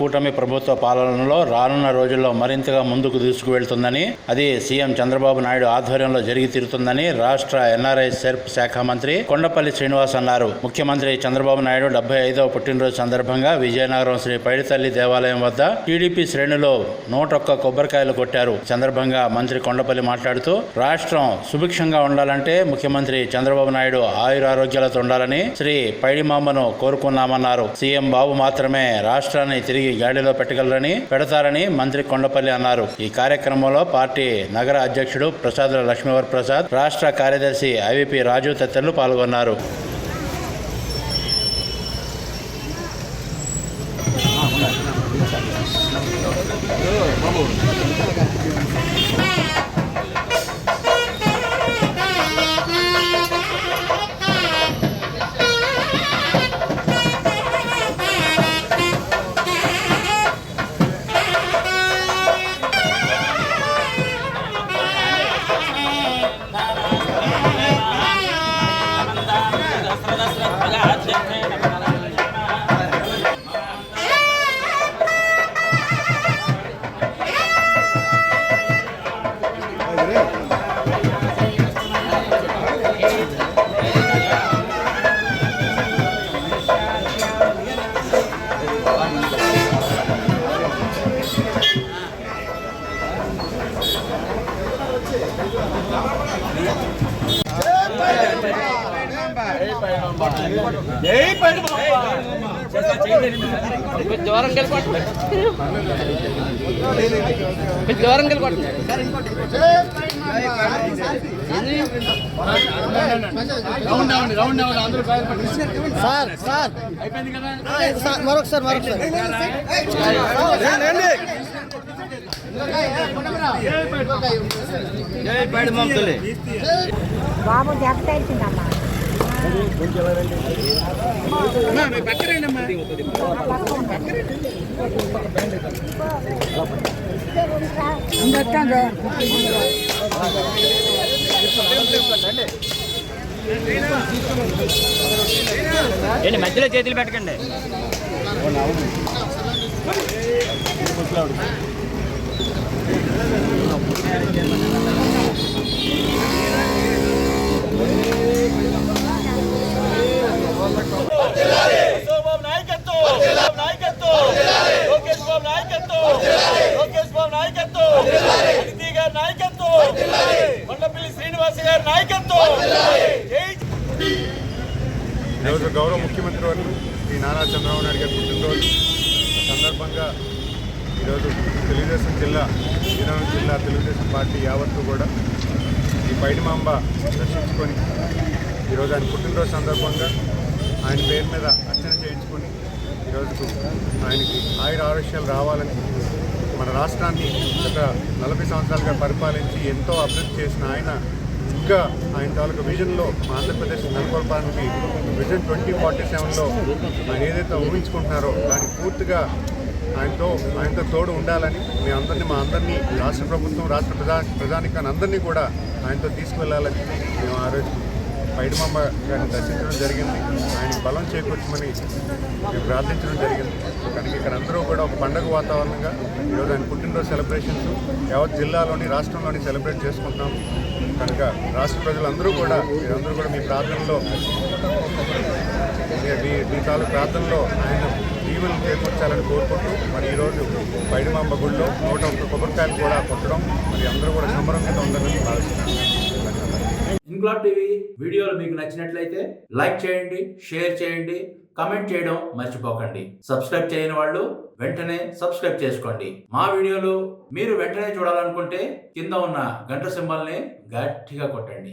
కూటమి ప్రభుత్వ పాలనలో రానున్న రోజుల్లో మరింతగా ముందుకు తీసుకువెళ్తుందని అది సీఎం చంద్రబాబు నాయుడు ఆధ్వర్యంలో జరిగి తీరుతుందని రాష్ట్ర ఎన్ఆర్ఐ సెర్ప్ శాఖ మంత్రి కొండపల్లి శ్రీనివాస్ అన్నారు. ముఖ్యమంత్రి చంద్రబాబు నాయుడు డెబ్బై ఐదవ పుట్టినరోజు సందర్భంగా విజయనగరం శ్రీ పైడితల్లి దేవాలయం వద్ద టీడీపీ శ్రేణులు నూటొక్క కొబ్బరికాయలు కొట్టారు. సందర్భంగా మంత్రి కొండపల్లి మాట్లాడుతూ రాష్ట్రం సుభిక్షంగా ఉండాలంటే ముఖ్యమంత్రి చంద్రబాబు నాయుడు ఆయురారోగ్యాలతో ఉండాలని శ్రీ పైడిమాంబను కోరుకున్నామన్నారు. సీఎం బాబు మాత్రమే రాష్ట్రాన్ని తిరిగి గాడిలో పెట్టగలరని పెడతారని మంత్రి కొండపల్లి అన్నారు. ఈ కార్యక్రమంలో పార్టీ నగర అధ్యక్షుడు ప్రసాద్ లక్ష్మీవర్ ప్రసాద్ రాష్ట్ర కార్యదర్శి ఐవిపి రాజు తదితరులు పాల్గొన్నారు. కొంచెం దూరం సార్ సార్ సార్, మరొకసారి మరొకసారి బాబు దెబ్బ తగిలిందమ్మా ఏంటి మధ్యలో చేతులు పెట్టకండి. ఈరోజు గౌరవ ముఖ్యమంత్రి వారు ఈ నారా చంద్రబాబు నాయుడు గారి పుట్టినరోజు. సందర్భంగా ఈరోజు తెలుగుదేశం జిల్లా విజయనగరం జిల్లా తెలుగుదేశం పార్టీ యావత్తు కూడా ఈ పైడిమాంబ దర్శించుకొని ఈరోజు ఆయన పుట్టినరోజు సందర్భంగా ఆయన పేరు మీద అర్చన చేయించుకొని ఈరోజు ఆయనకి ఆయుర ఆరోగ్యాలు రావాలని మన రాష్ట్రాన్ని గత నలభై సంవత్సరాలుగా పరిపాలించి ఎంతో అభివృద్ధి చేసిన ఆయన ఇంకా ఆయన తాలూకు విజన్లో మా ఆంధ్రప్రదేశ్ నెలకొల్పడానికి విజన్ ట్వంటీ ఫార్టీ సెవెన్లో ఆయన ఏదైతే ఊహించుకుంటున్నారో దానికి పూర్తిగా ఆయనతో ఆయనతో తోడు ఉండాలని మీ అందరినీ మా అందరినీ రాష్ట్ర ప్రభుత్వం రాష్ట్ర ప్రజా ప్రజానికాన్ని అందరినీ కూడా ఆయనతో తీసుకువెళ్ళాలని మేము ఆ రోజు పైడిమాంబ గారిని దర్శించడం జరిగింది. ఆయనకి బలం చేకూర్చమని మేము ప్రార్థించడం జరిగింది. కనుక ఇక్కడ అందరూ కూడా ఒక పండగ వాతావరణంగా ఈరోజు ఆయన పుట్టినరోజు సెలబ్రేషన్స్ యావత్ జిల్లాలోని రాష్ట్రంలోని సెలబ్రేట్ చేసుకుంటున్నాం. కనుక రాష్ట్ర ప్రజలందరూ కూడా మీరందరూ కూడా మీ ప్రార్థనలో మీ- మీ మీ తాలూ ప్రార్థనలో ఆయన దీవెనలు చేకూర్చాలని కోరుకుంటూ మరి ఈరోజు పైడిమాంబ గుడిలో నూట ఒక్క కొబ్బరికాయలు కూడా కొట్టడం మరి అందరూ కూడా సంబరంగా ఉందని భావిస్తున్నాను ఇంక్లాబ్ టీవీ వీడియోలు మీకు నచ్చినట్లయితే లైక్ చేయండి షేర్ చేయండి కమెంట్ చేయడం మర్చిపోకండి. సబ్స్క్రైబ్ చేయని వాళ్ళు వెంటనే సబ్స్క్రైబ్ చేసుకోండి. మా వీడియోలు మీరు వెంటనే చూడాలనుకుంటే కింద ఉన్న గంట సింబల్ని గట్టిగా కొట్టండి.